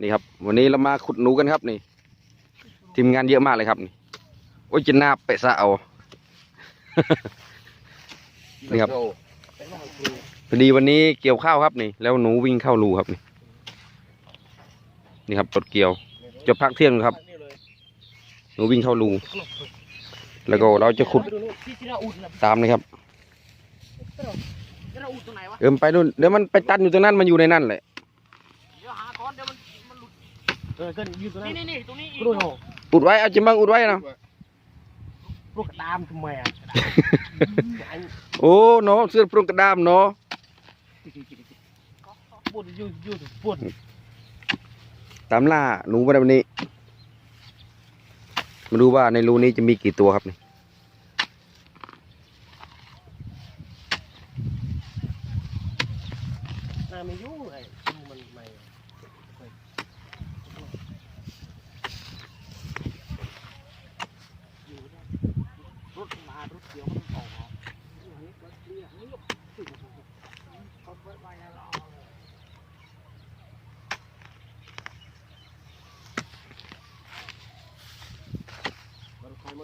นี่ครับ วันนี้เรามาขุดหนูกันครับนี่ ทีมงานเยอะมากเลยครับนี่โอ้ยจะหน้าเปะซะเอา นี่ครับพอดีวันนี้เกี่ยวข้าวครับนี่ แล้วหนูวิ่งเข้ารูครับนี่ นี่ครับรถเกี่ยวจะพักเที่ยงครับหนูวิ่งเข้ารูแล้วก็เราจะขุดที่ที่เราอุดนะตามเลยครับเราอุดตรงไหนวะเอิมไปนู่นเดี๋ยวมันไปตันอยู่ตรงนั้นมันอยู่ในนั่นแหละ เดี๋ยวหาก้อนเดี๋ยวมันมันหลุด เออก็ยืนตรงนั้นี่นนี่นี่ตรงนี้อีกกล้วยหออุดไว้เอาจิมบังอุดไว้นะลูกกระตามทำไมอะโอ้เนาะเสื้อปรุงกระดามเนาะปวดยืดยืดปวดตามล่าหนูวันนี้มาดูว่าในรูนี้จะมีกี่ตัวครับนี่น้าไม่ยุ่งไอ้ดูมันไม่ รถมารถเกี่ยวมันออก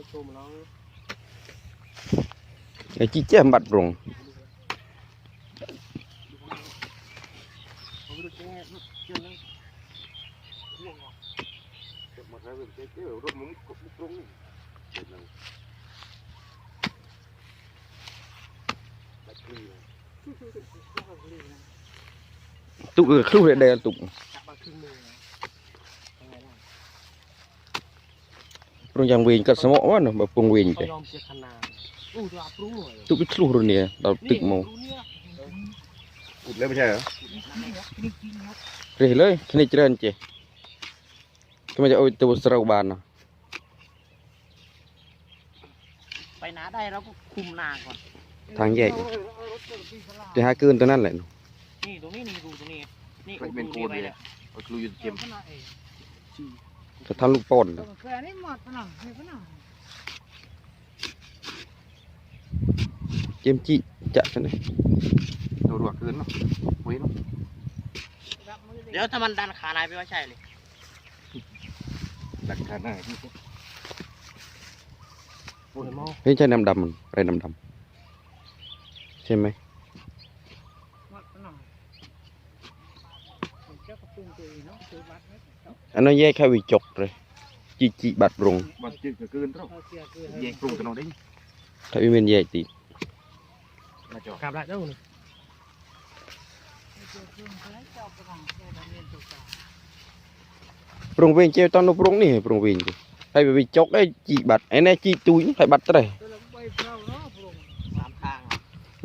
มันใครมาชมเปรุงยังเวนก็สมองว่าเนาะแบบปรุงเวน เขา ไป ยอมเสียขนาดอู้จะปรุงเลย ตุกไปคลุ้ยเนี่ยเราตึกโมง อุดเลยไม่ใช่เหรอ เรื่อยเลยแค่นี้เจริญเจก็ไม่จะเอาตัวสระบานเนาะ ไปหนาได้เราก็คุมนาก่อน ทางแยกจะหาเกินตัวนั่นแหละเนาะ นี่ตรงนี้นี่รูตรงนี้นี่ ไม่เป็นโคนเลยเอาคลูยูเจม จะทำลูกป่นเนาะเคยนี่หมดปะหน่อยเฮ้ยปะหน่อยเจมจี้จะใช่ไหมตัวรัวคืนเนาะเว้ยเนาะเดี๋ยวถ้ามันดันขานายไปว่าใช่เลยหลักฐานหน้าที่ปวดมอเฮ้ยใช่น้ำดำมันอะไรน้ำดำใช่ไหมหม អានោះយាយខៅវិចុកទេជីជីបាត់ប្រងបាត់ជិះគឺនទៅយាយព្រងទៅនោះនេះតែវាមានយាយតិចមកចុះកាប់ដាក់ទៅនេះព្រងវិញជើតនោះព្រងនេះព្រងវិញហើយវាវិចុកឯងជីបាត់ឯនេះជីទួយហើយបាត់ត្រេះ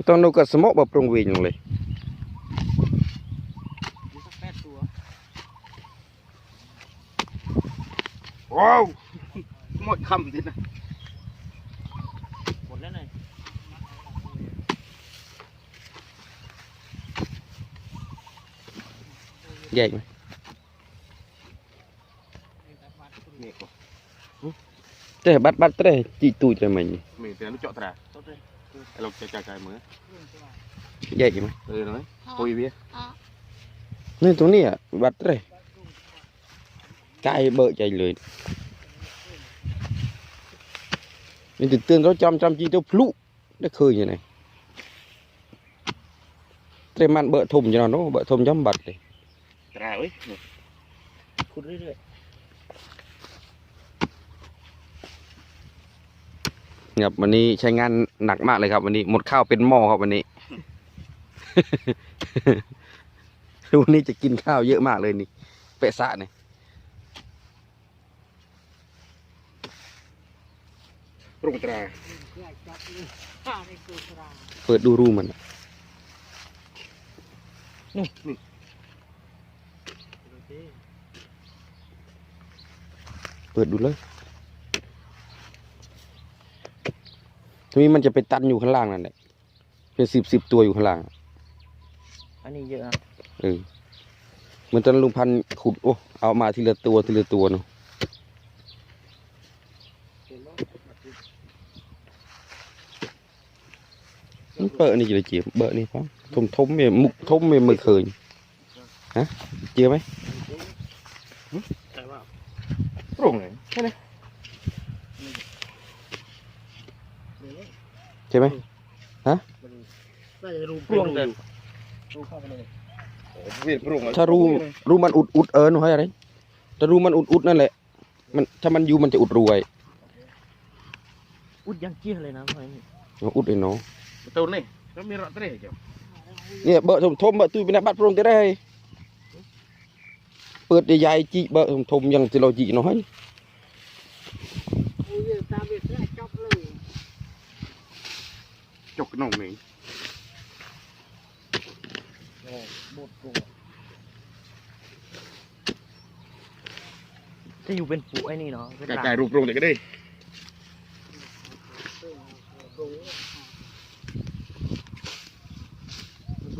ទៅនោះក៏សមុកបើព្រងវិញនោះលេ ว้าวหมดคำสินะหมดแล้วเลยแยกไหมนี่ก็เตะบัดบัดเตะจี ใจมือแยกไหมเออเนาะปุยเบี้ยนี่ตรงนี้อะบัดเตะกายเบอใจเลยนี่ตื่นเต้นเราจำจำจีตัวพลุได้เคยยังไงเตะมันเบอทุ่มจะนอนเนาะเบอทุ่มย้ำบัดเลยตราเว้ยขุดเรื่อยครับวันนี้ใช้งานหนักมากเลยครับ วันนี้หมดข้าวเป็นหม้อครับวันนี้วันนี้จะกินข้าวเยอะมากเลยนี่เปะสะเนี่ย รุงตราใหญ่จัดเลยข้าในตัวกลางเปิดดูรูมันอะเปิดดูเลยทีนี้มันจะไปตันอยู่ข้างล่างนั่นแหละเป็นสิบสิบตัวอยู่ข้างล่างๆอันนี้เยอะนะเออเหมือนตอนลุงพันธุ์ขุดโอ้เอามาทีละตัวทีละตัวเนาะ เปิดนี่จะเจีบเบอร์นี่พ่อทมทมเมมุกทมเมมือเคยฮะเจียไหมแต่ว่าโปร่งเลยใช่ไหมน่าจะรูปรุงเลยรูเข้าไปเลยเวียนโปร่งเลยถ้ารูรูมันอุดอุดเอิญให้อะไรถ้ารูมันอุดอุดนั่นแหละ มันถ้ามันอยู่มันจะอุดรวย อุดยังเกี้ยเลยนะพ่อนี่มันอุดไอ้เนาะ betul nih kami rak tereh jam เนี่ยเบอร์ทมทมเบอร์ตุยเป็นบัตรโปรงจะได้เปิดใหญ่ๆจีเบอร์ทมทมยังจะเราจีน้อยอุ้ยตาเบ็ดได้จบเลย chọc cái nòng này บดรุงจะอยู่เป็นปูไอ้นี่เนาะเป็น cài หลัง cài rụp rùng tại cái đây รุงก็เล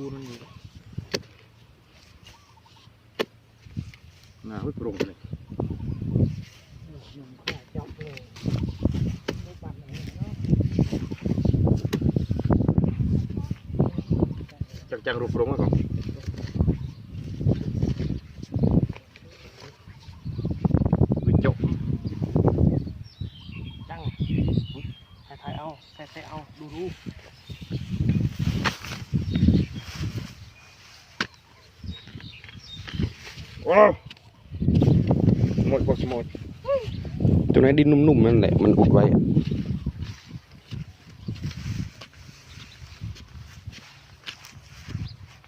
ยอยู่ทำไมเรยเรยทำไมไปร์น้องเลยจังๆรูปรุงก่อนาะ chắc chắn rụp rùng rồi còn Bị chọc จังถ่ายถ่ายเอาถ่ายถ่ายเอาดูรู wow một bọc một ตรงไหนดินนุ่มๆนั่นแหละมันอุดไว้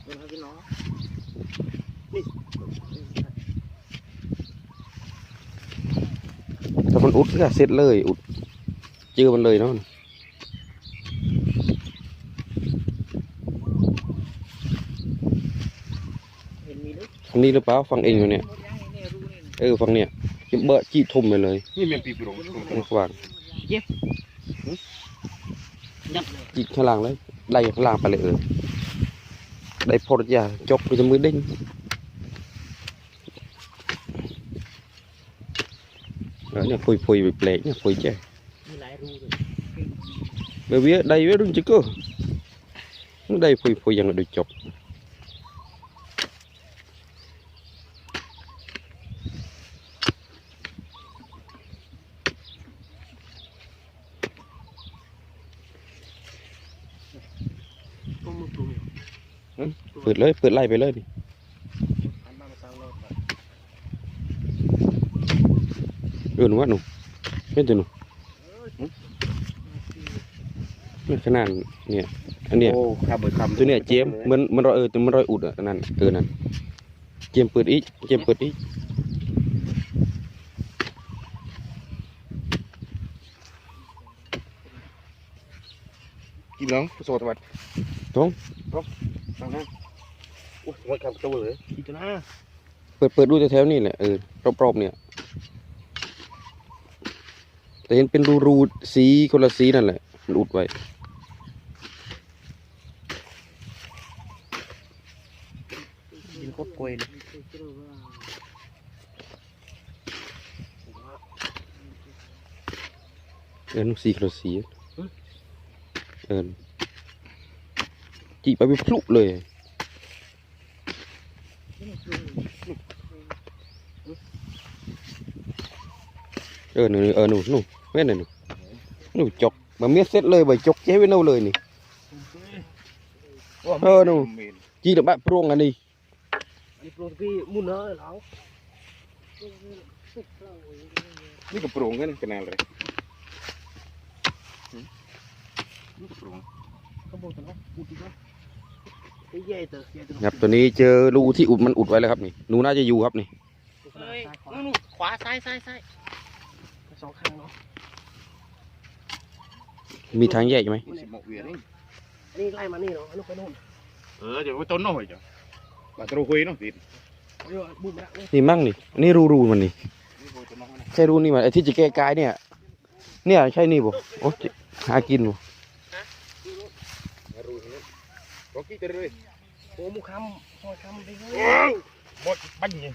เดี๋ยวให้พี่น้องถ้ามันอุดก็เสร็จเลย อุดเจอมันเลยเนาะ ฝั่งนี้หรือเปล่าฝั่งเองอยู่เนี่ย หมดยังไงเนี่ยรู้นี่ เออฝั่งเนี่ยเบอร์จีทมไปเลย นี่มันปีรùng ตรงกลาง ยับ จีข้างล่างเลยไล่ข้างล่างไปเลยเออได้พอดยาจบไปจะมือเด้งเออเนี่ยพุยพุยๆแปลกๆเนี่ยพุยแจ้ มีหลายรูเลย bởi vì đây với đúng chứ cơ đây phùi phùi rằng là được chọc ดเลยเปิดไล่ไปเลยดิอันนั้นมาสร้างรถเออหนูว่าหนูเป็นตัวหนูมันขนาดเนี่ยอันเนี้ย ô khăm bởi khăm ตัวเนี้ยเจมมันมันรอยเออตัวมันรอยอุดอะอันนั่นเออนั่นเจมเปิดอีกเจมเปิดอีก kim nóng số thật Đúng. Đúng. Sao nè ui ngồi khăm tôi rồi อีกตัวหน้าเปิดเปิดดูแถวๆนี่แหละเออรอบๆเนี่ยแต่เห็นเป็นรูรูๆสีคนละสีนั่นแหละมันอุดไว้ยินโคตรกลวยเลยเออนุ่งสีคนละสีเออจีบไปเป็นพลุเลย เออหนูเออหนูหนูเว้นหน่อยหนูหนูจกมาเมียเสร็จเลยไปจกเจ๊ไว้เน่าเลยนี่ Ủa, Ờ, đâu. mền. จีเดบะโปรงอันนี้อันนี้ปรุงที่มุนเนอะเหรอนี่ก็ปรุงกันกันอะไรนี่ก็ปรุงเขาบอกกันว่าอุดอีกแครับตัวนี้เจอรูที่อุดมันอุดไว้แล้วครับนี่หนูน่าจะอยู่ครับนี่เฮ้ยนู่นนู่นขวาซ้ายซ้ายซ้ายสองข้างเนาะมีทางแยกไหมนี่สิหมกเวียนนี่อันนี้ไล่มานี่เนาะอันนู้นไปนู่นเออเดี๋ยวต้นน้อยจ้ะบาตรูคุยเนาะติดเดี๋ยวบุ้มละเว้ยนี่มั่งนี่อันนี่รูรูมันนี่นี่โหต้นน้อยนะใช่รูนี่มันไอ้ที่จะแก้กายเนี่ย เนี่ยใช่นี่บ่โอ้จิหากินบ่ รู้นี่รอกี้จะเลยโอ้มุคำซอยคำไปเลยว้าวหมดบั้งยัง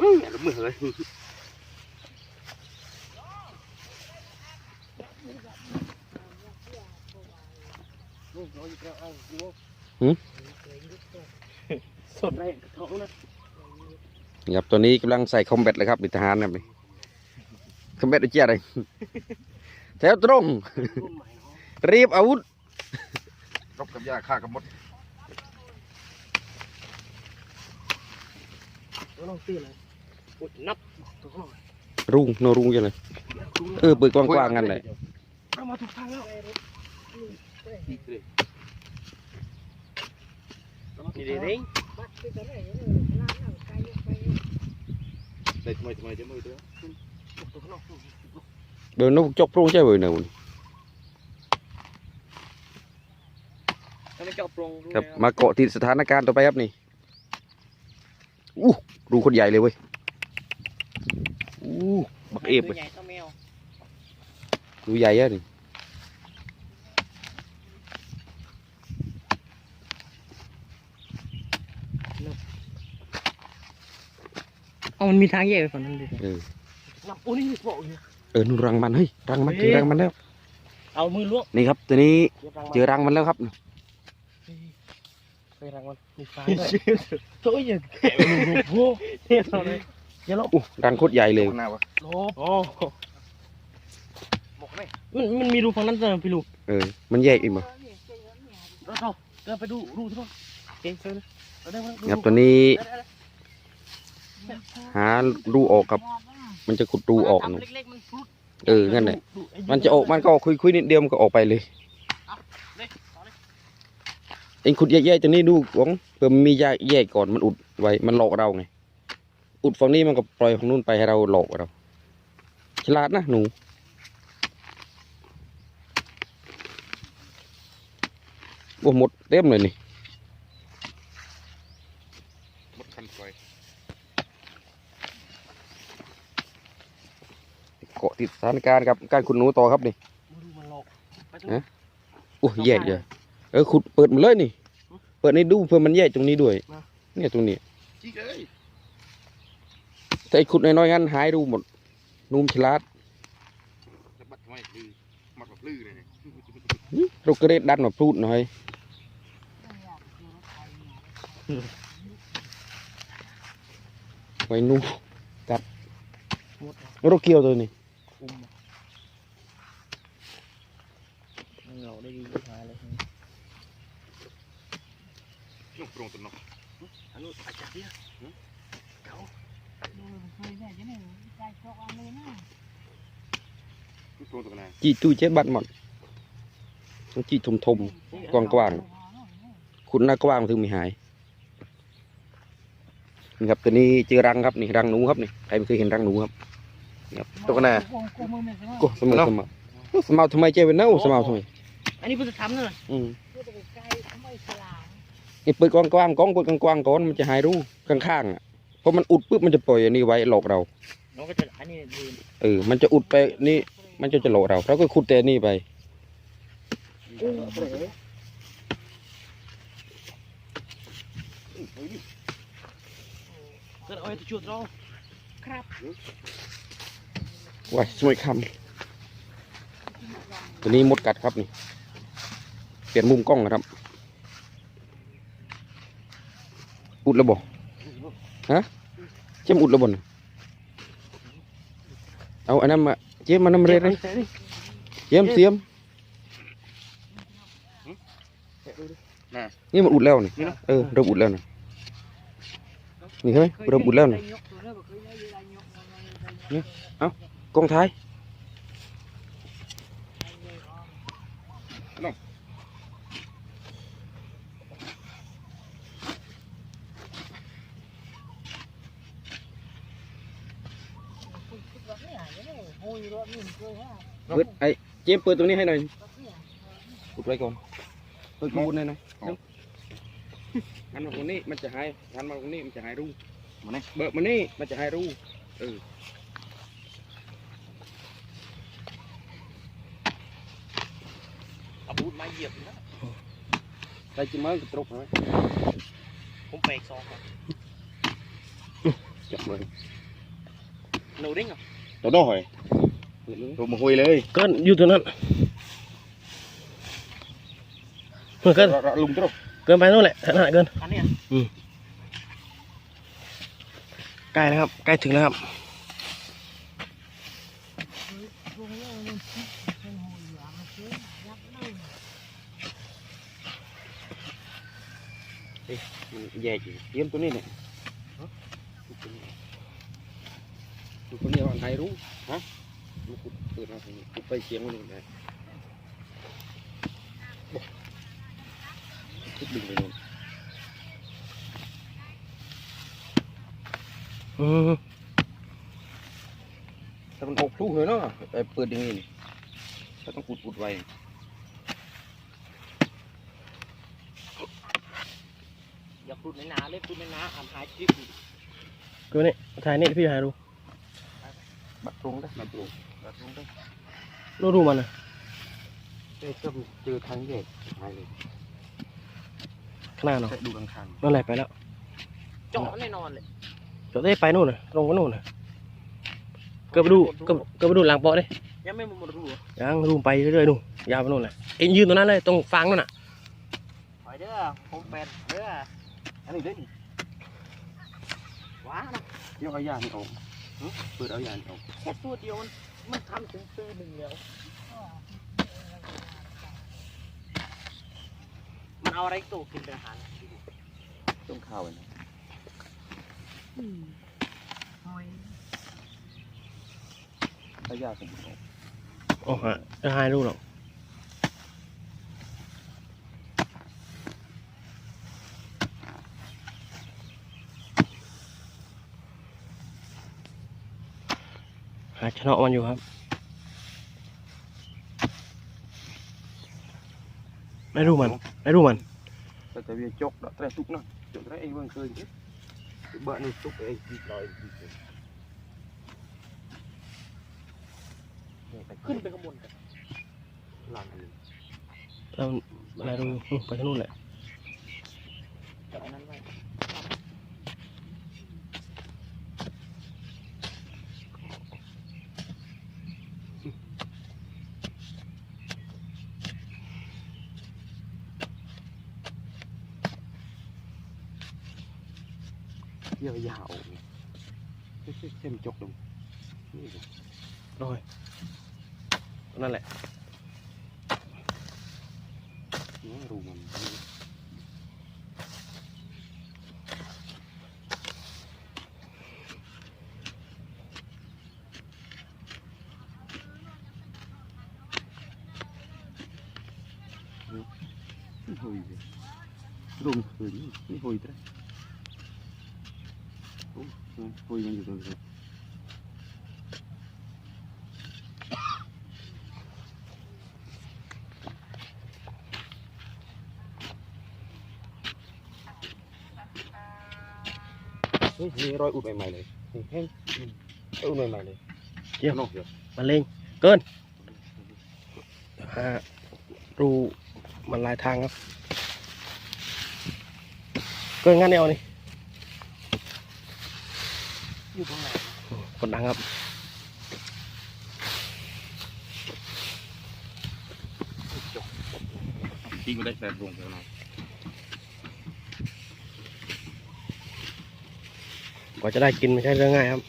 อื้อแล้วมือเลยนี่เราอยู่แล้วเอาอยู่หืมสดเลยเขานะนี่ครับตัวนี้กำลังใส่คอมแบทเลยครับบิทหารครับนี่คอมแบทไอ้เจี๊ยอะไรแถวตรงรุ่นใหม่เนาะรีบอาวุธ รบกับยาฆ่ากับมดเราลองตีเลยอุดนับตัวหน่อยรุงโนรุงจังเลยเออเปิดกว้างๆกันเลยเอามาถูกทางแล้วนี่เลยนี่เด้งได้ทำไมทำไมจะมือตัวตัวข้างนอกเดี๋ยวนกจกโปร่งใช่ไหมเนี่ยคุณ ถ้าไม่ เจาะโปรงครับมาเกาะติดสถานการณ์ต่อไปครับนี่อู้รูคนใหญ่เลยเว้ยอู้บักเอฟตัเลวยใหญ่เท่าแมวรูใหญ่อะนี่เอามันมีทางแยกไปฝั่งนั้นดิเออนับโอ้นี่บอกอยู่เออนู่นรังมันเฮ้ยรังมันเจอรังมันแล้ว เอามือล้วงนี่ครับตัวนี้เดี๋ยวรังเจอรังมันแล้วครับ ไปรังมันมีฟ้าด้วยโถ่ยังแกะมือลูกโอ้เนี่ยเราเลยอย่าลบอู้รังโคตรใหญ่เลย หน้าวะลบโอ้หมกไหมมันมันมีรูฝั่งนั้นด้วยพี่ลูกเออ มันแยกอีกมั้งเราเราเดินไปดูรูทุกคนเก่งเชิญเราเดินมาดูครับตัวนี้ หารูออกครับ มันจะขุดรูออกทำนะเล็กๆมันพุดเออนั่นแหละมันจะออกมันก็ออกคุยๆนิดเดียวมันก็ออกไปเลยเลยต่อเลย เองขุดแยกๆตัวนี้ดูของเพื่อมันมีแยกแยกก่อนมันอุดไว้มันหลอกเราไง อุดฝั่งนี้มันก็ปล่อยของนู้นไปให้เราหลอกเรา ฉลาดนะหนูโอ้หมดเต็มเลยนี่มดคันไฟเกาะติดสถานการณ์กับการขุดหนูต่อครับนี่ดูมันหลอกไปดูฮะโอ้แยกเลยเออขุดเปิดมาเลยนี่ เปิดให้ดูเพื่อมันแยกตรงนี้ด้วยเนี่ยตรงนี้จี้เอ้ยแต่ไอ้ขุดน้อยๆงั้นหายรูหมดนุ่มฉลาดจะบัดทำไมลือมัดแบบลือเลยเนี่ยเราก็ได้ดันมาพูดหน่อยไว้นู่กัดเราเกี่ยวตัวนี้ อุ้มมันเหลาได้ดีที่หายเลยนุ่งโปร่งต้นน้อยอันนู้นไปจับเนี่ยเขานุ่งโปร่งต้นไหนจีตู้เจ็ดบัตรหมดต้องจีทมทมๆกว้า งกว้างๆขุดหน้ากว้างถึงไม่หายนี่ครับตัวนี้เจอรังครับนี่รังหนูครับนี่ใครไม่เคยเห็นรังหนูครับนี่ครับตัวหน้าก็สมอสมอโอ้สมอทำไมเจ๊เป็นเน่าสมอทำไมอันนี้เพิ่งจะทำนั่นแหละอืม นี่เปิดกว้างกว้างๆกล้องเปิดกว้างๆก่อนมันจะหายรูข้างๆอะเพราะมันอุดปุ๊บมันจะปล่อยอันนี้ไว้หลอกเราน้องก็จะอันนี้ดีเออมันจะอุดไปนี่มันจะจะหลอกเราเราก็ขุดแต่นี่ไปก็เอาไอ้ตัวจุดเราว้ายสวยคำตัวนี้มดกัดครับนี่เปลี่ยนมุมกล้องนะครับ อุดแล้วบ่ฮะเจมอุดแล้วบ่น่ะเอาอันนั้นมาเจมมันน้ำเร็ดเลยเจมเสียมนี่มันอุดแล้วนี่เออเริ่มอุดแล้วนะนี่เห็นไหมเริ่มอุดแล้วนะกล้องท้าย เปิดไอ้เจมส์เปิดตรงนี้ให้หน่อยอุดไว้ก่อนเปิดกูนี่นะหันมาตรงนี้มันจะหายหันมาตรงนี้มันจะหายรูมานี่เบิกมานี่มันจะหายรูเออเอาบูทมาเหยียบนะใส่จิ้มเมือกระตรกไหมผมเปกซองครับจับเลยหนูดิ้งเหรอตัวน้อย เห็นไหมตัวมาคุยเลยเกินอยู่ตรงนั้นเกินเราเราลุงตัวเกินไปนู่นแหละขนาดเกินอันเนี้ยใกล้แล้วครับ ใกล้ถึงแล้วครับวงเล่มันคิดเป็นหัวหยางเชื่อยักษ์นั่งมันแยกอยู่เตรียมตัวนี้เนี่ยตัวนี้มันหายรูฮะ มันเปิดมาไปเสียงมันได้ขุดดึงไปโน่นอืมถ้ามันออกลูกเลยเนาะไปเปิดอย่างนี้ถ้าต้องอุดอุดไว้อย่าพูดในนาเลยพูดในนาอ่านหายคลิปอีกเกินนี่ถ่ายนี่พี่หาดู บัดตรงได้บัดตรงบัดตรงได้รู้ดูมันนะเอ้ยก็เจอทางแยกหายเลยขางหนาดเนาะแค่ดูข้างนั่นแหละไปแล้วเจาะแน่นอนเลยจอดได้ไปนู่นน่ะตรงไปนู่นน่ะเกิดไปดูเกิดเกิดไปดูหลังเปาะดิยังไม่หมดรูอะยังรูมไปเรื่อยๆนู่นยาวไปนู่นเลยเอ็งยืนตรงนั้นเลยตรงฟางนั่นน่ะไปเด้อผมเป็นเด้อๆอันนี้เด้นี่ว้านะเดี๋ยวเอายานี่ออกหึ เปิดเอายานี่ออกแค่ตัวเดียวมันมันทำถึงปีหนึ่งแล้วมันเอาอะไรตู้กินเป็นอาหารต้องข้าวไว้นะอืมหอยเอายาสมุนออกโอ้ฮะจะหายรู้หรอกาชนะมันอยู่ครับไม่รู้มันไม่รู้มันแต่แต่เวียจกดอกแตรตุกนะจกแตรไอ้เบิ่งคืนเบิ่งนี่ตุกไอ้จีลอยขึ้นไปข้างบนกันลังเลยแล้วอะไรรู้ไปที่นู่นแหละ ยาวๆเส้นจกลงนี่เลยนั่นแหละ นี่มีรอยอุดใหม่ๆเลยนี่เฮ้ยอุดใหม่ๆเลยเยี่ยมนอกเดียวมันเล็งเกินหารูมันหลายทางครับ เกินงั้นแนวนี่อยู่ตรงไหนกดดังครับทิ้งไว้ได้แต่ลงไปนะ ว่าจะได้กินไม่ใช่เรื่องง่ายครับ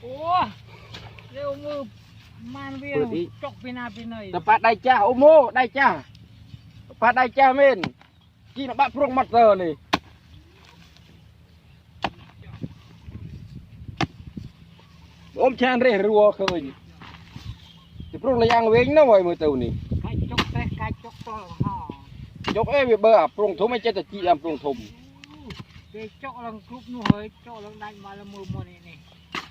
โอ้เร็วมือมันเวียนจกไปหนาไปหน่อยแต่ปาดได้จ้าโอโมได้จ้าปาดได้จ้าเมนกินบะพรงมัดเตอร์เลยอมชานเรรัวเคยจ thì pro là giang vén nó vậy mới từ nè cái chốc tê cái chốc to là hò chốc ấy bị bơ à pro thùng mấy chết là chị làm pro thùng cái chốc là cúp nu hơi chốc là đánh mà là mưa mưa này nè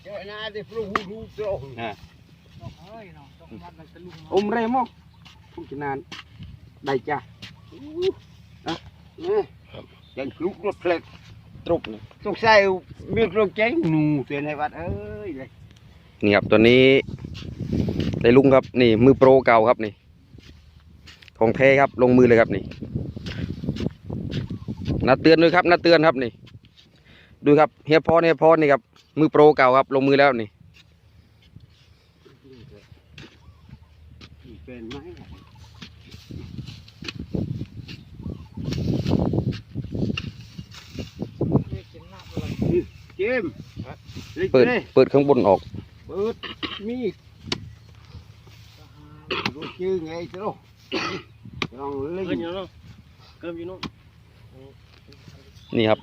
chốc này thì pro hú hú trâu nè ôm rem không không chỉ nan đầy cha đó nè chẳng lúc nó plek trục này sung sai miếng rong chén nù tiền này bạn ơi này นี่ครับตัวนี้ได้ลุงครับนี่มือโปรเก่าครับนี่ของแท้ครับลงมือเลยครับนี่นาเตือนด้วยครับนาเตือนครับนี่ ดูครับเฮียพอเฮียพอนี่ครับมือโปรเก่าครับ ลงมือแล้วนี่เป็นไม้เกมเปิดเปิดข้างบนออก Bớt. Mi. Rồi chứ ngay chứ đâu. Còn เกิน linh. อยู่เนาะเกินอยู่เนาะนี่ครับ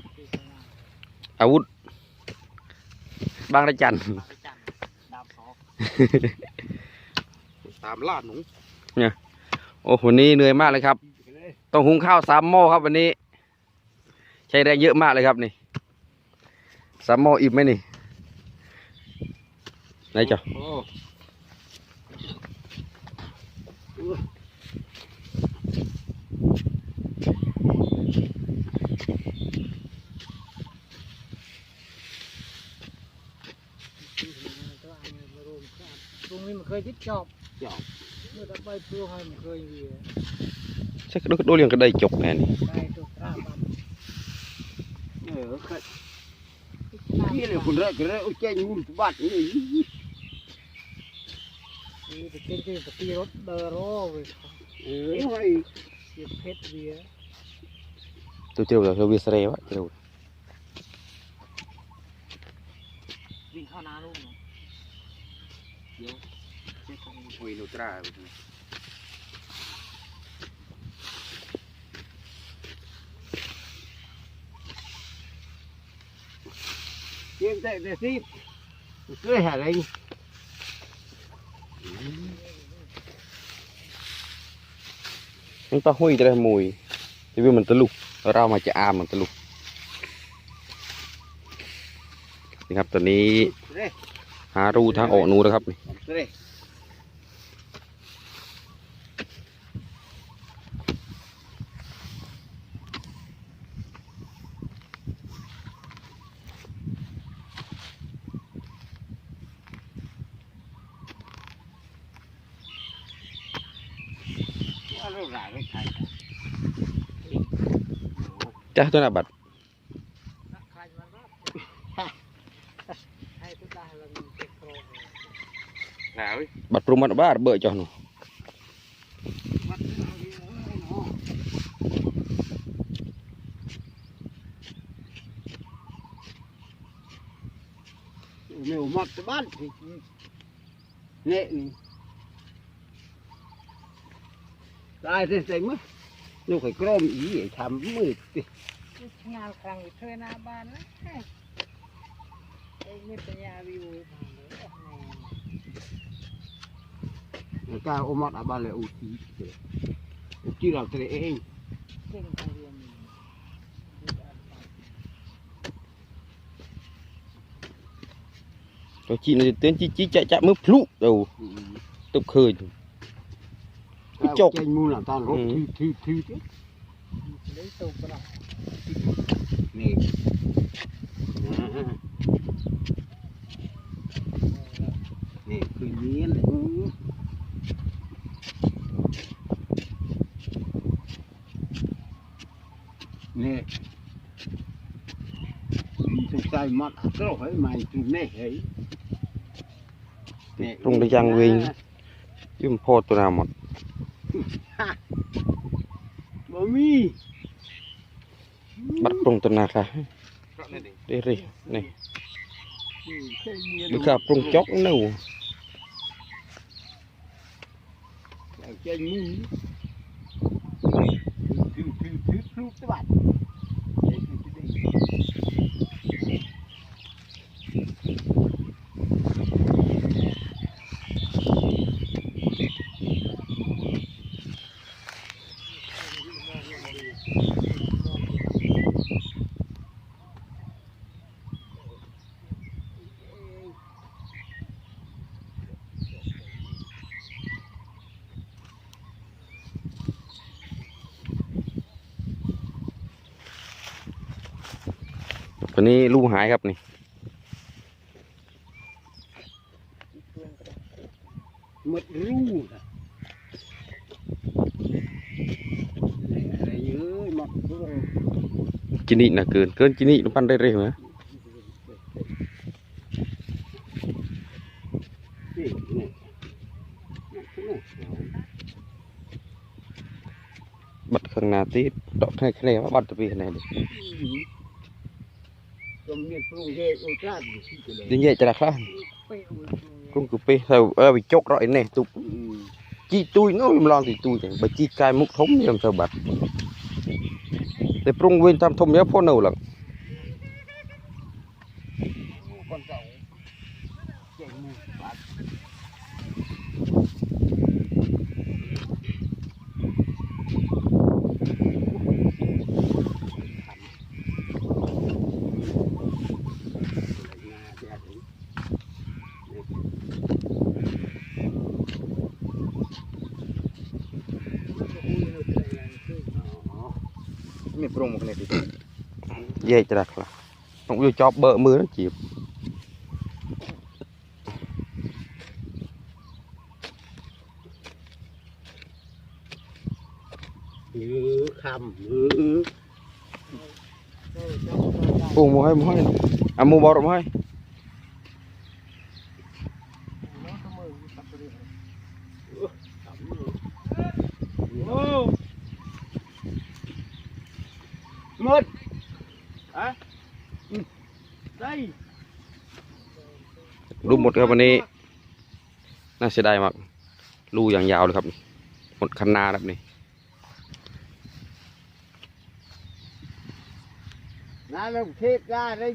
อาวุธบางระจันไปจันดาบสองตามล่าหนูโอ้วันนี้เหนื่อยมากเลยครับ ต้องหุงข้าวสามหม้อครับวันนี้ ใช้แรงเยอะมากเลยครับนี่สามหม้ออิ่มไหมนี่ Đây cho. Chắc đôi đôi liền cái đây chục này. Đây chục ra. Kia là phun ra cái ra ôi chanh hun bát như វាទៅគេគេទៅពីរត់ដើររវាអឺហើយជាភេទវាទៅទៅដល់វាស្រែវទៅវិញខោណានោះយកជាកងមួយនោះត្រាវិញ Chiếc dậy để xít Cưới hả anh มันต้องหุยจะได้มวยที่ว่ามันตะลุกเรามาจะอามันตะลุกนี่ครับตอนนี้หารูทางออกนูนะครับนี่ ಚಾತನ ಬಟ್ bật rung mắt bà bơi cho nó. Nếu mặt bán thì này, ai thế đấy mất nó phải crom ý để thắm mười นาครั้งเธอหน้าบ้านนะไอ้นี่เป็นยาวิวก้าวอมัดอาบาลเลยอุติอุติเราเตะเองเราจีนเลยเต้นจีจีจะจะมือพลุเราตกเคยจกมูหลังตาลบทื่อทื่อทื่อ นี่นี่คือเนี้ยนนี่ต้งสัยมัดก็ให้มาตรงเนี้นี่ยตรงไปยังเวงยืมโพดตัวนาหมดบ่มี ពងតំណាខ្លះនេះនេះនេះដូចថាប្រងចុកនៅចេញមុនគឺគឺគឺគឺទៅបាត់ ตัวนี้ลูกหายครับนี่หมดรู้นะอะไรเยอะหมดเรื่องจินี่นะเกินเกินจินี่มันปั้นได้เร็วนะนี่นี่นี่บัดข้างหน้าตีดอกแค่แค่ว่าบัดตะปีขนาดนี้ និយាយច្រាស់ខ្លះគុំគឺពេះទៅអើវាចុករកឯនេះទុកជីទួយនោះវាម្លងទីទួយបើជីកាយមុខធំវាមិនទៅបាត់តែប្រុងវិញតាមធំយកផុននៅឡើង មានព្រំមកនេះទៀតយេច្រាស់ខ្លះខ្ញុំយកចប់បើកមើលជីបយឺខំយឺពូមកហើយមកហើយអាមូបរមកហើយ หมดครับวันนี้ น่าเสียดายมากรูอย่างยาวเลยครับ หมดคันนาครับนี่ nó là thịt ra đây